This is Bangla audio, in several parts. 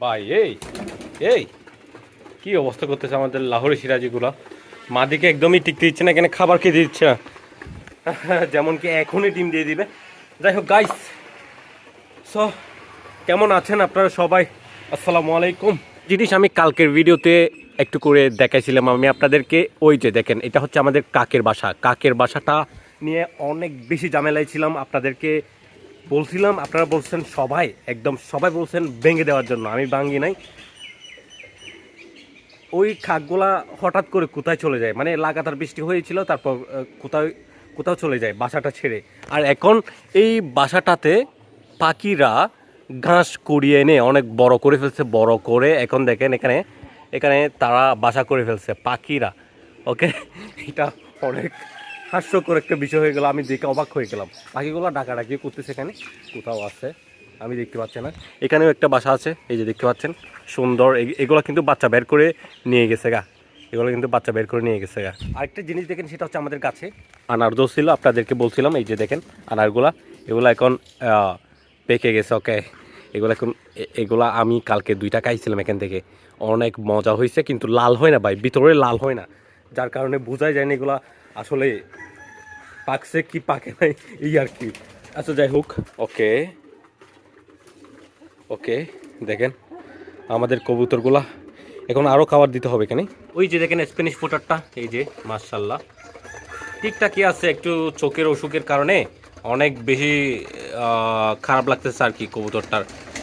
ভাই, এই এই, কি অবস্থা করতেছে আমাদের লাহোরি সিরাজিগুলা? মাদিকে একদমই টিকতে দিচ্ছে না, এখানে খাবার খেতে দিচ্ছে না। যেমন কি এখনই ডিম দিয়ে দিবে। যাই হোক গাইস সো কেমন আছেন আপনারা সবাই? আসসালামু আলাইকুম। জিনিস আমি কালকের ভিডিওতে একটু করে দেখাইছিলাম, আমি আপনাদেরকে ওই যে দেখেন, এটা হচ্ছে আমাদের কাকের বাসা। কাকের বাসাটা নিয়ে অনেক বেশি ঝামেলায় ছিলাম আপনাদেরকে বলছিলাম আপনারা বলছেন সবাই একদম সবাই বলছেন ভেঙে দেওয়ার জন্য আমি ভাঙি নাই। ওই খাকগুলা হঠাৎ করে কোথায় চলে যায়? মানে লাগাতার বৃষ্টি হয়েছিল তারপর আহ, কোথাও চলে যায় বাসাটা ছেড়ে। আর এখন এই বাসাটাতে পাখিরা ঘাস কুড়িয়ে এনে অনেক বড় করে ফেলছে বড় করে। এখন দেখেন এখানে এখানে তারা বাসা করে ফেলছে পাখিরা। ওকে এটা অনেক হাস্যকর একটা বিষয় হয়ে গেল আমি দেখে অবাক হয়ে গেলাম। পাখিগুলো ডাকাডাকি করতেছে এখানে কোথাও আছে আমি দেখতে পাচ্ছি না। এখানেও একটা বাসা আছে এই যে দেখতে পাচ্ছেন সুন্দর এগুলো কিন্তু বাচ্চা বের করে নিয়ে গেছে গা। এগুলো কিন্তু বাচ্চা বের করে নিয়ে গেছে গা। আরেকটা জিনিস দেখেন সেটা হচ্ছে আমাদের কাছে আনারদো ছিল আপনাদেরকে বলছিলাম এই যে দেখেন আনারগুলা এগুলো এখন পেকে গেছে ওকে। এগুলো এখন এগুলা আমি কালকে দুইটা খাইছিলাম এখান থেকে। অনেক মজা হয়েছে কিন্তু লাল হয় না ভাই ভিতরে লাল হয় না। যার কারণে বোঝাই যায় না এগুলা আসলে পাকছে কি পাকে নাই এই আর কি। আচ্ছা যাই হোক। ওকে। ওকে দেখেন আমাদের কবুতরগুলা এখন আরও খাবার দিতে হবে এখানে ওই যে দেখেন স্প্যানিশ ফোটারটা এই যে মার্শাল্লাহ ঠিকঠাকই আছে একটু চোখের অসুখের কারণে? অনেক বেশি খারাপ লাগতেছে আর কি কবুতরটার।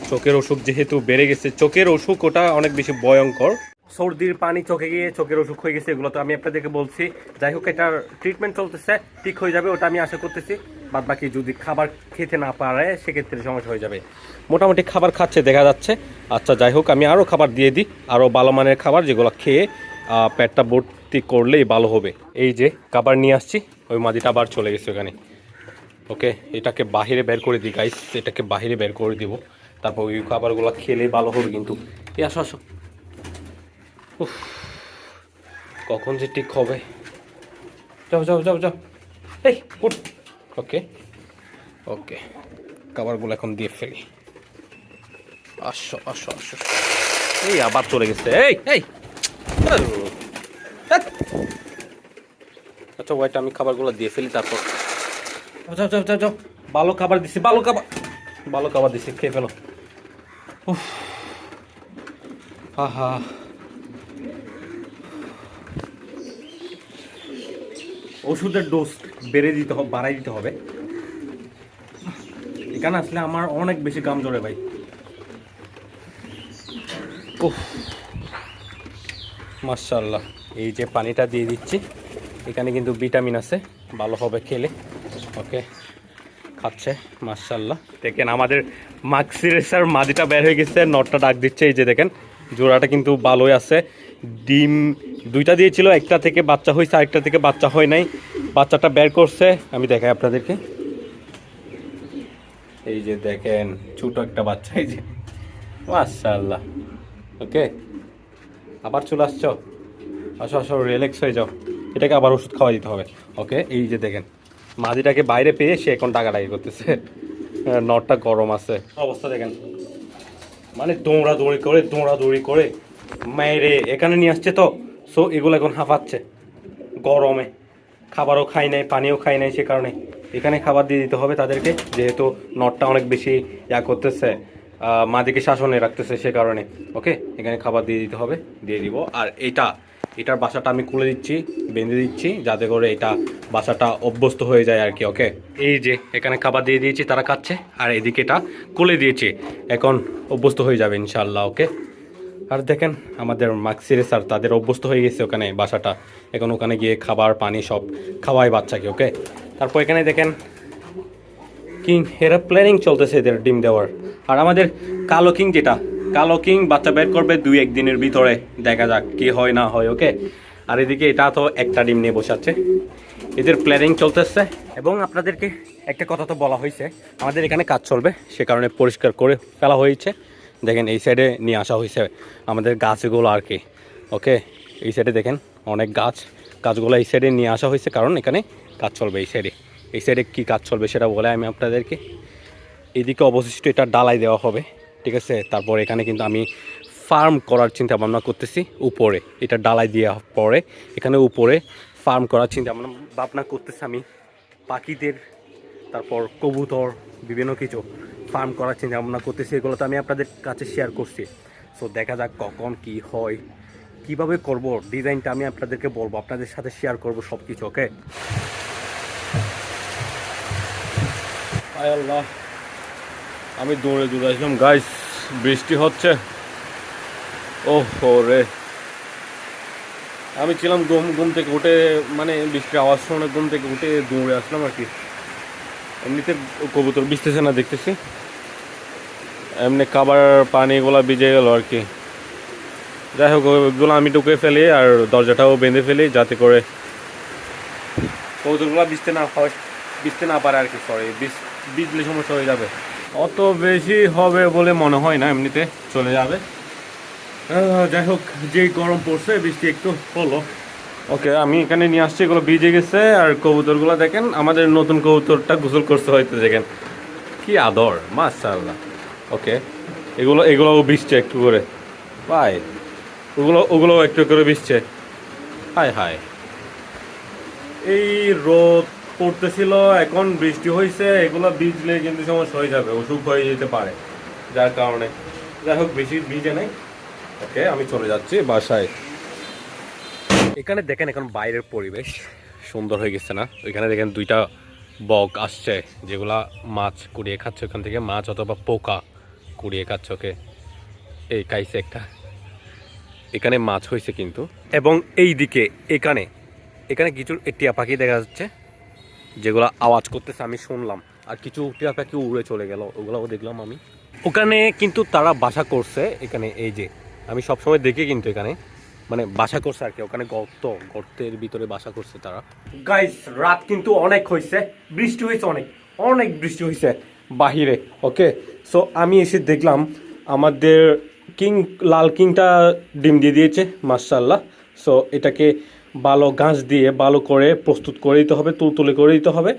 চোখের অসুখ যেহেতু বেড়ে গেছে চোখের অসুখ ওটা অনেক বেশি ভয়ঙ্কর। সর্দির পানি চোখে গিয়ে চোখের অসুখ হয়ে গেছে, এগুলো তো আমি আপনাদেরকে বলছি। যাই হোক, এটার ট্রিটমেন্ট চলতেছে, ঠিক হয়ে যাবে, ওটা আমি আশা করতেছি। বাদ বাকি যদি খাবার খেতে না পারে, সেক্ষেত্রে সমস্যা হয়ে যাবে। মোটামুটি খাবার খাচ্ছে, দেখা যাচ্ছে। আচ্ছা যাই হোক, আমি আরও খাবার দিয়ে দিই। আরও ভালো মানের খাবার যেগুলো খেয়ে পেটটা ভর্তি করলেই ভালো হবে। এই যে খাবার নিয়ে আসছি, ওই মাদিটা আবার চলে গেছে ওখানে। ওকে, এটাকে বাহিরে বের করে দিই গাইস এটাকে বাহিরে বের করে দিব। তারপর ওই খাবারগুলো খেলে ভালো হবে কিন্তু। এই আসো আসো। উফ, কখন যে ঠিক হবে। যাও যাও যাও যাও। এই উঠ। ওকে ওকে। খাবারগুলো এখন দিয়ে ফেলি। আসো আসো আসো। এই আবার চলে গেছে। এই এই। আচ্ছা ওয়াইট আমি খাবারগুলো দিয়ে ফেলি তারপর। যাও যাও যাও যাও ভালো খাবার দিছি ভালো খাবার। ভালো খাবার দিছি খেয়ে ফেলো। উফ। হা হা ওষুধের ডোজ বেড়ে দিতে হবে বাড়াই দিতে হবে। এখানে আসলে আমার অনেক বেশি গাম জড়ে ভাই। উফ। মার্শাল্লাহ এই যে পানিটা দিয়ে দিচ্ছি, এখানে কিন্তু ভিটামিন আছে, ভালো হবে খেলে। ওকে, খাচ্ছে মার্শাল্লাহ দেখেন আমাদের মাক্সিরেসার মাদিটা বের হয়ে গেছে, নটটা ডাক দিচ্ছে, এই যে দেখেন, জোড়াটা কিন্তু ভালোই আছে। ডিম দুইটা দিয়েছিল, একটা থেকে বাচ্চা হয়েছে, আরেকটা থেকে বাচ্চা হয় নাই। বাচ্চাটা বের করছে। আমি দেখাই আপনাদেরকে। এই যে দেখেন, ছোট একটা বাচ্চা এই যে। মার্শাল্লাহ ওকে? আবার চলে আসছো? আসো আসো রিল্যাক্স হয়ে যাও। এটাকে আবার ওষুধ খাওয়া দিতে হবে। ওকে? এই যে দেখেন, মাদিটাকে বাইরে পেয়ে সে এখন ডাকাডাকি করতেছে। নটটা গরম আছে। অবস্থা দেখেন। মানে দৌড়া দৌড়ি করে দৌড়া দৌড়ি করে মায়েরে এখানে নিয়ে আসছে তো। সো এগুলো এখন হাঁপাচ্ছে। গরমে। খাবারও খাই নাই, পানিও খাই নাই সে কারণে। এখানে খাবার দিয়ে দিতে হবে তাদেরকে, যেহেতু নটটা অনেক বেশি ইয়া করতেছে মাদিকে শাসনে রাখতেছে সে কারণে। ওকে এখানে খাবার দিয়ে দিতে হবে, দিয়ে দিব। আর এটা, এটার বাসাটা আমি খুলে দিচ্ছি, বেঁধে দিচ্ছি, যাতে করে এটা বাসাটা অভ্যস্ত হয়ে যায় আর কি ওকে এই যে, এখানে খাবার দিয়ে দিয়েছি, তারা খাচ্ছে। আর এদিকে এটা খুলে দিয়েছি। এখন অভ্যস্ত হয়ে যাবে ইনশাল্লাহ ওকে আর দেখেন, আমাদের মাক্সিরে স্যার তাদের অভ্যস্ত হয়ে গেছে ওখানে বাসাটা। এখন ওখানে গিয়ে খাবার, পানি সব খাওয়ায় বাচ্চাকে ওকে তারপর এখানে দেখেন, কিং, এরা প্ল্যানিং চলতেছে এদের ডিম দেওয়ার। আর আমাদের কালো কিং যেটা, কালো কিং বাচ্চা বের করবে দুই একদিনের ভিতরে, দেখা যাক কি হয় না হয় ওকে আর এদিকে এটা তো একটা ডিম নিয়ে বসে আছে। এদের প্ল্যানিং চলতেছে, এবং আপনাদেরকে একটা কথা তো বলা হয়েছে, আমাদের এখানে কাজ চলবে, সে কারণে পরিষ্কার করে ফেলা হয়েছে। দেখেন, এই সাইডে নিয়ে আসা হয়েছে আমাদের গাছগুলো আর কি। ওকে এই সাইডে দেখেন, অনেক গাছ। গাছগুলো এই সাইডে নিয়ে আসা হয়েছে কারণ এখানে কাজ চলবে এই সাইডে এই সাইডে কী কাজ চলবে সেটা বলে আমি আপনাদেরকে এদিকে অবশিষ্ট এটা ডালাই দেওয়া হবে, ঠিক আছে? তারপর এখানে কিন্তু আমি ফার্ম করার চিন্তা ভাবনা করতেছি উপরে। এটা ডালাই দেওয়া পরে। এখানে উপরে ফার্ম করার চিন্তা ভাবনা ভাবনা করতেছি আমি। পাখিদের তারপর কবুতর, বিভিন্ন কিছু ফার্ম করার চিন্তা ভাবনা করতেছি, এগুলো তো আমি আপনাদের কাছে শেয়ার করছি। সো দেখা যাক কখন কি হয়, কীভাবে করব, ডিজাইনটা আমি আপনাদেরকে বলব, আপনাদের সাথে শেয়ার করব সব কিছু ওকে আমি দৌড়ে দৌড়ে আসলাম। গাইস বৃষ্টি হচ্ছে। ও রে। আমি ছিলাম ঘুম ঘুম থেকে উঠে মানে বৃষ্টির আওয়াজ শুনে ঘুম থেকে উঠে দৌড়ে আসলাম আর কি। এমনিতে কবুতর ভিজতেছে না, দেখতেছি। এমনি খাবার, পানি এগুলো ভিজে গেল আর কি। যাই হোক ওইগুলো আমি ঢুকে ফেলি আর দরজাটাও বেঁধে ফেলি যাতে করে কবুতরগুলো ভিজতে না হয় ভিজতে না পারে আর কি সরি ভিজলে সমস্যা হয়ে যাবে। অত বেশি হবে বলে মনে হয় না, এমনিতে চলে যাবে। যাই হোক যে গরম পড়ছে, বৃষ্টি একটু হলো। ওকে, আমি এখানে নিয়ে আসছি, এগুলো ভিজে গেছে, আর কবুতরগুলো দেখেন, আমাদের নতুন কবুতরটা গোসল করতে হয়তো দেখেন। কি আদর, মাশাআল্লাহ। ওকে, এগুলো, এগুলোও ভিজছে একটু করে। ভাই, ওগুলো, ওগুলোও একটু করে ভিজছে। হায় হায়। এই রোদ পড়তেছিল, এখন বৃষ্টি হয়েছে এগুলো ভিজলে কিন্তু সমস্যা হয়ে যাবে, অসুখ হয়ে যেতে পারে। যার কারণে, যাই হোক, বেশি ভিজে নেই। ওকে, আমি চলে যাচ্ছি বাসায়। এখানে দেখেন এখন বাইরের পরিবেশ। সুন্দর হয়ে গেছে না? এখানে দেখেন দুইটা বক আসছে, যেগুলা মাছ কুড়িয়ে খাচ্ছে। ওখান থেকে মাছ অথবা পোকা কুড়িয়ে খাচ্ছে, ওকে। এই খাইছে একটা। এখানে মাছ হয়েছে কিন্তু। এবং এই দিকে এখানে এখানে কিছু টিয়া পাখি দেখা যাচ্ছে, যেগুলো আওয়াজ করতেছে, আমি শুনলাম। আর কিছু টিয়া পাখি উড়ে চলে গেল, ওগুলাও দেখলাম আমি। ওখানে কিন্তু তারা বাসা করছে, এখানে এই যে। আমি সবসময় দেখি কিন্তু এখানে। মানে বাসা করছে আর কি, ওখানে গর্ত, গর্তের ভিতরে বাসা করছে তারা। গাইস রাত কিন্তু অনেক হয়েছে বৃষ্টি হয়েছে অনেক অনেক বৃষ্টি হয়েছে বাহিরে ওকে সো আমি এসে দেখলাম আমাদের কিং, লাল কিংটা ডিম দিয়ে দিয়েছে মার্শাল্লাহ সো এটাকে ভালো গাছ দিয়ে ভালো করে প্রস্তুত করে দিতে হবে তুলতুলে করে দিতে হবে।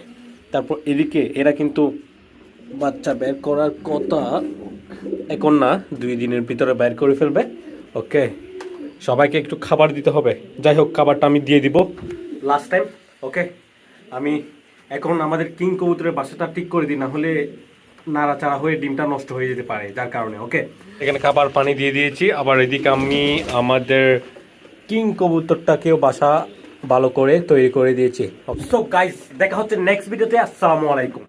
তারপর এদিকে এরা কিন্তু বাচ্চা বের করার কথা এখন না, দুই দিনের ভিতরে বের করে ফেলবে ওকে সবাইকে একটু খাবার দিতে হবে। যাই হোক, খাবারটা আমি দিয়ে দিব। লাস্ট টাইম ওকে আমি এখন আমাদের কিং কবুতরের বাসাটা ঠিক করে দিই, না হলে নাড়াচাড়া হয়ে ডিমটা নষ্ট হয়ে যেতে পারে, যার কারণে ওকে এখানে খাবার পানি দিয়ে দিয়েছি। আবার এদিকে আমি আমাদের কিং কবুতরটাকেও বাসা ভালো করে তৈরি করে দিয়েছি। গাইস দেখা হচ্ছে নেক্সট ভিডিওতে আসসালামু আলাইকুম।